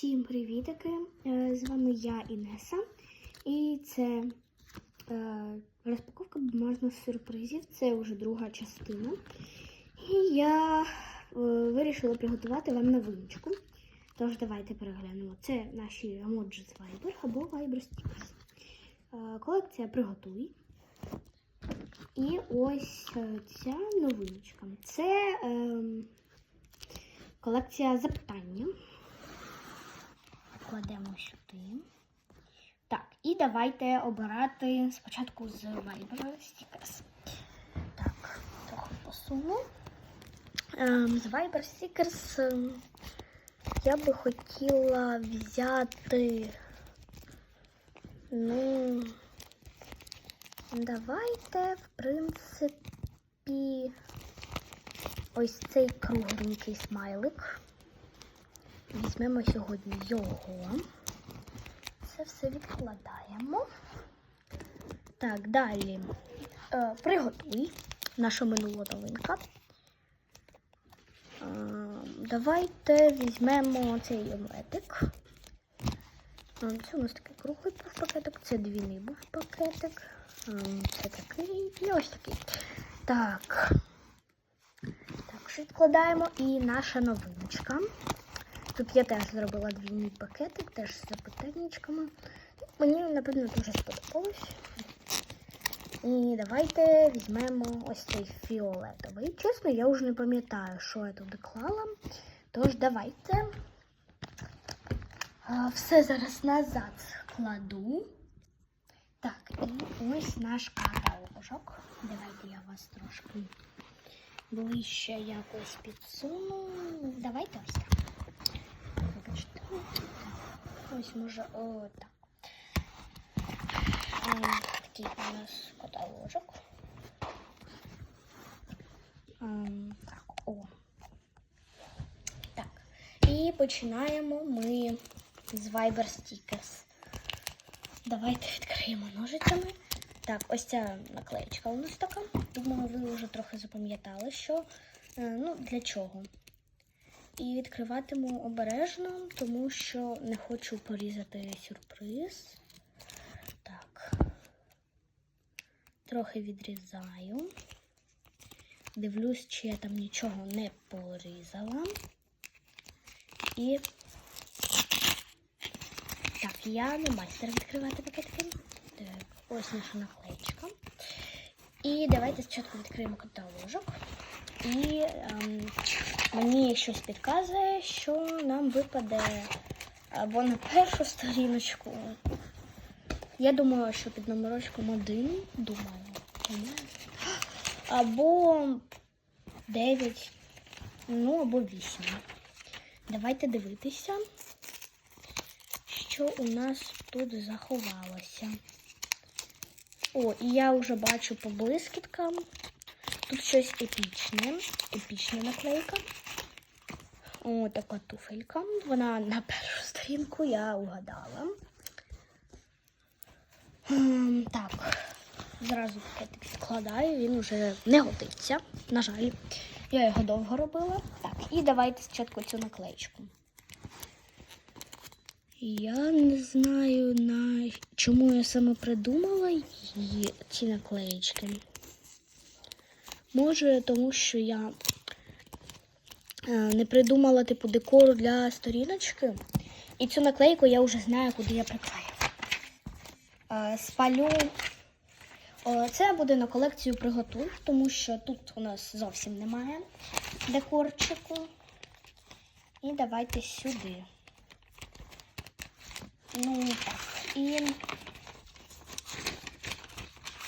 Всім привітики! Е, З вами я Інеса. І це е, розпаковка бумажних сюрпризів. Це вже друга частина. І я е, вирішила приготувати вам новиночку. Тож давайте переглянемо. Це наші емоджі з Viber або Viber Stickers. Колекція приготуй. І ось ця новиночка. Це ем, колекція запитання кладемо сюди. Так, і давайте обирати спочатку з Viber Stickers. Так, трохи посуну. Ем, з Viber Stickers ем, я би хотіла взяти. Ну, давайте, в принципі, ось цей кругленький смайлик. Візьмемо сьогодні його. Це все відкладаємо. Так, далі е, приготуй наша минула новинка. Е, давайте візьмемо цей омлетик. Е, Це у нас такий круглий був пакетик, це двійний був пакетик. Е, Це такий і ось такий. Так. Так, що відкладаємо і наша новиночка. Тут я теж зробила двійний пакетик, теж з запитаннячками. Мені, напевно, дуже сподобалось. І давайте візьмемо ось цей фіолетовий. Чесно, я вже не пам'ятаю, що я туди клала. Тож давайте все зараз назад кладу. Так, і ось наш каталожок. Давайте я вас трошки ближче якось підсуну. Давайте ось так. Вибачте. Ось може отак. Ем, Такий у нас каталожок. Ем, Так, о. Так. І починаємо ми з Viber Stickers. Давайте відкриємо ножицями. Так, ось ця наклеєчка у нас така. Думаю, ви вже трохи запам'ятали, що е, ну, для чого. І відкриватиму обережно, тому що не хочу порізати сюрприз. Так. Трохи відрізаю. Дивлюсь, чи я там нічого не порізала. І так, я не майстер відкривати пакетики. Так, ось наша наклеєчка. І давайте спочатку відкриємо каталожок. І ем, мені щось підказує, що нам випаде або на першу сторіночку. Я думаю, що під номерочком один, думаю, думаю. або 9, ну або 8. Давайте дивитися, що у нас тут заховалося. О, і я вже бачу по блискіткам. Тут щось епічне, епічна наклейка. О, така туфелька. Вона на першу сторінку я угадала. Ем, Так, зразу пакетик відкладаю, він вже не годиться. На жаль, я його довго робила. Так, і давайте спочатку цю наклеєчку. Я не знаю, на чому я саме придумала її, ці наклеєчки. Може, тому що я е, не придумала типу декору для сторіночки. І цю наклейку я вже знаю, куди я приклею. Е, Спалю. Це буде на колекцію приготуй, тому що тут у нас зовсім немає декорчику. І давайте сюди. Ну так. І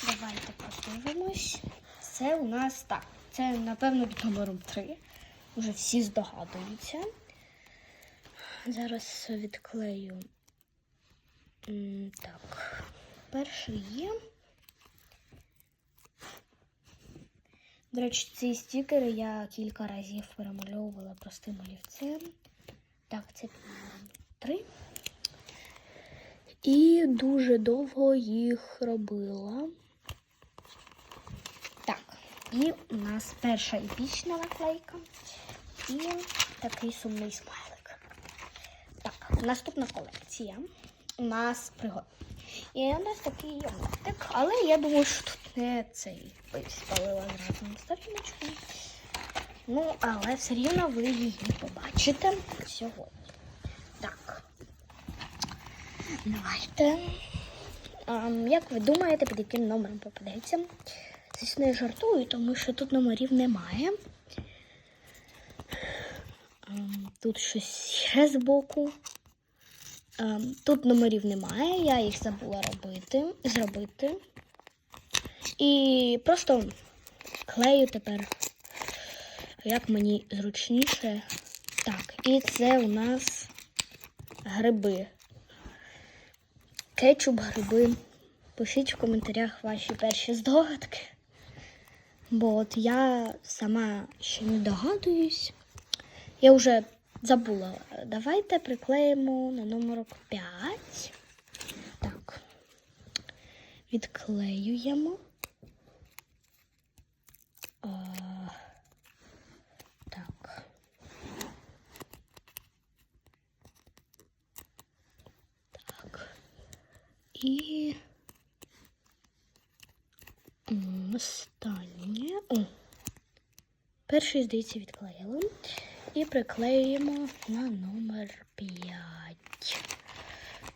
давайте подивимось. Це у нас так. Це, напевно, під номером 3. Уже всі здогадуються. Зараз відклею. Так. Перший є. До речі, ці стікери я кілька разів перемальовувала простим олівцем. Так, це 3. І дуже довго їх робила. І у нас перша епічна наклейка і такий сумний смайлик. Так, наступна колекція у нас пригод. І у нас такий омлетик, але я думаю, що тут не цей спалила зразу на сторіночку. Ну, але все рівно ви її побачите сьогодні. Так. Давайте. Ем, як ви думаєте, під яким номером попадеться? Звісно, я жартую, тому що тут номерів немає. Ем, Тут щось ще збоку. Ем, Тут номерів немає, я їх забула робити, зробити. І просто клею тепер, як мені зручніше. Так, і це у нас гриби. Кетчуп, гриби. Пишіть в коментарях ваші перші здогадки. Бо от я сама ще не догадуюсь. Я вже забула. Давайте приклеїмо на номер 5. Так. Відклеюємо. Так. Так. І останнє. Перший, здається, відклеїли. І приклеїмо на номер 5.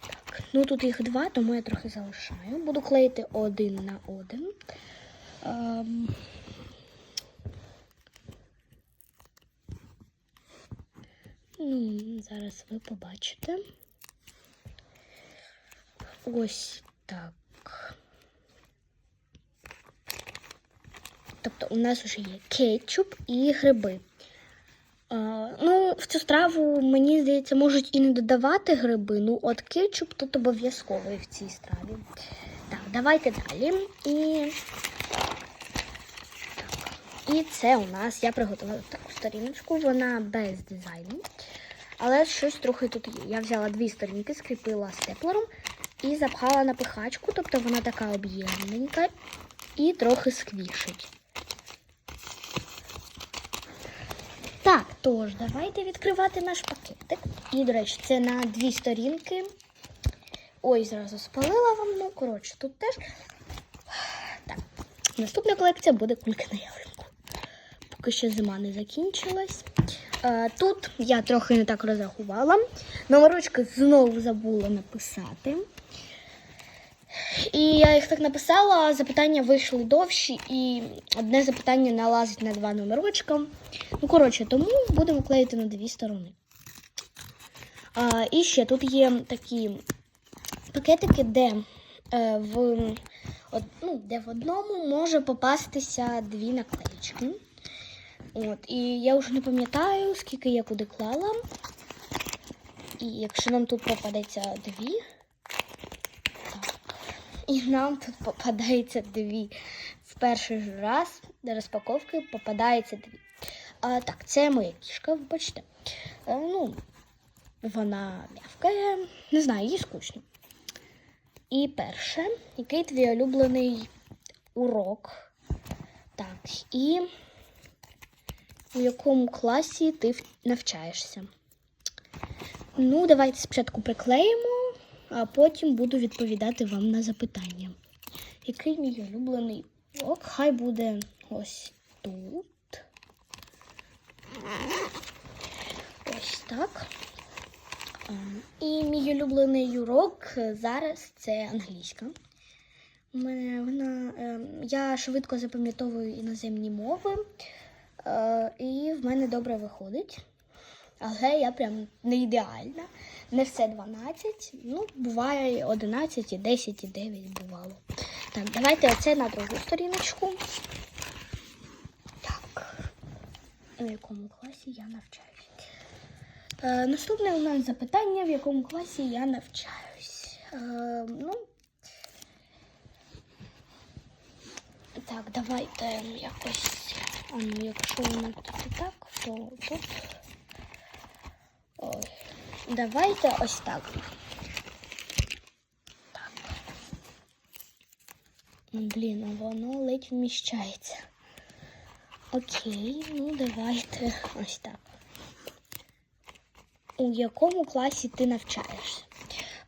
Так, ну тут їх два, тому я трохи залишаю. Буду клеїти один на один. Ем... Ну, зараз ви побачите. Ось так. Тобто у нас вже є кетчуп і гриби. Ну, в цю страву, мені здається, можуть і не додавати гриби. Ну, от кетчуп тут обов'язковий в цій страві. Так, давайте далі. І так. І це у нас я приготувала таку сторіночку, вона без дизайну. Але щось трохи тут є. Я взяла дві сторінки, скріпила степлером і запхала на пихачку, тобто вона така об'ємненька і трохи сквішить. Так, тож, давайте відкривати наш пакетик. І, до речі, це на дві сторінки. Ой, зразу спалила вам, ну, коротше, тут теж. Так, наступна колекція буде кульки на ялинку. Поки ще зима не закінчилась. Тут я трохи не так розрахувала. Номерочки знову забула написати. І я їх так написала, запитання вийшли довші, і одне запитання налазить на два номерочка. Ну, коротше, тому будемо клеїти на дві сторони. А, і ще тут є такі пакетики, де, е, в, от, ну, де в одному може попастися дві наклеїчки. От, і я вже не пам'ятаю, скільки я куди клала. І якщо нам тут попадеться дві, і нам тут попадається дві. В перший ж раз до розпаковки попадається дві. А, так, це моя кішка, вибачте. Е, ну, вона м'явкає, не знаю, їй скучно. І перше, який твій улюблений урок? Так, і у якому класі ти навчаєшся? Ну, давайте спочатку приклеїмо, а потім буду відповідати вам на запитання. Який мій улюблений урок? Хай буде ось тут. Ось так. І мій улюблений урок зараз це англійська. Мене вона, е, я швидко запам'ятовую іноземні мови, е, і в мене добре виходить. Але я прям не ідеальна. Не все 12. Ну, буває 11, і 10, і 9 бувало. Так, давайте оце на другу сторіночку. Так. У якому класі я навчаюсь? Е, наступне у нас запитання, в якому класі я навчаюсь. Е, ну, так, давайте якось. А ну, якщо у нас тут і так, то тут. Ой. Давайте ось так. Так. Блін, воно ледь вміщається. Окей, ну давайте ось так. у якому класі ти навчаєшся?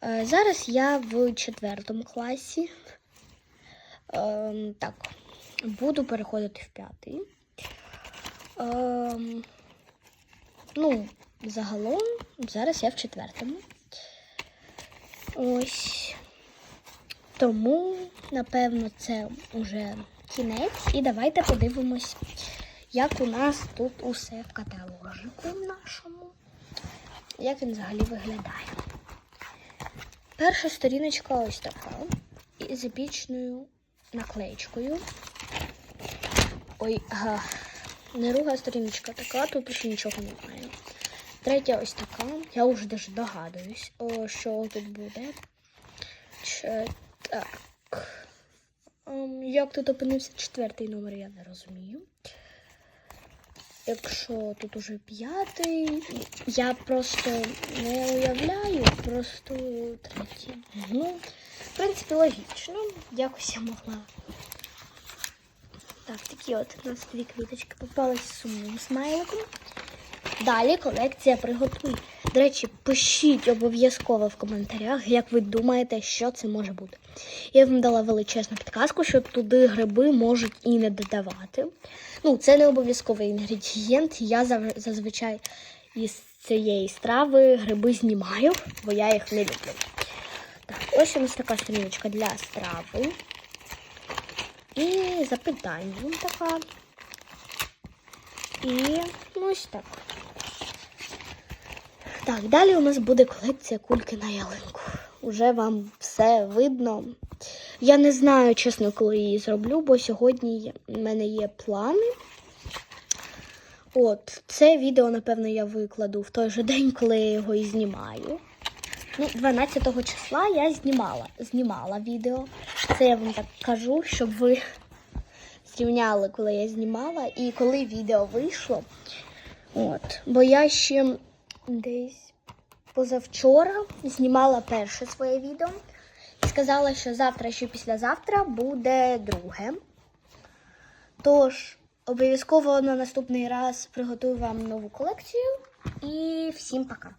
Е, зараз я в четвертому класі. Ем, так, буду переходити в п'ятий. Ем, ну, загалом, зараз я в четвертому. Ось. Тому, напевно, це вже кінець. І давайте подивимось, як у нас тут усе в каталожику нашому. Як він взагалі виглядає. Перша сторіночка ось така. З епічною наклеєчкою. Ой, ага. Не друга сторіночка така, тут ще нічого немає. Третя ось така. Я вже даже догадуюсь, о, що тут буде. Че, так. Ем, як тут опинився четвертий номер, я не розумію. Якщо тут уже п'ятий, я просто не уявляю, просто третій. Ну, в принципі, логічно. Якось я могла. Так, такі от у нас дві квіточки попались сумним смайликом. Далі колекція приготуй. До речі, пишіть обов'язково в коментарях, як ви думаєте, що це може бути. Я вам дала величезну підказку, що туди гриби можуть і не додавати. Ну, це не обов'язковий інгредієнт. Я зазвичай із цієї страви гриби знімаю, бо я їх не люблю. Так, ось у нас така сторіночка для страви. І запитання така. І ось так. Так, далі у нас буде колекція кульки на ялинку. Уже вам все видно. Я не знаю, чесно, коли її зроблю, бо сьогодні в мене є плани. От, це відео, напевно, я викладу в той же день, коли я його і знімаю. Ну, 12 числа я знімала, знімала відео. Це я вам так кажу, щоб ви зрівняли, коли я знімала і коли відео вийшло. От. Бо я ще десь позавчора знімала перше своє відео і сказала, що завтра чи післязавтра буде друге. Тож, обов'язково на наступний раз приготую вам нову колекцію. І всім пока.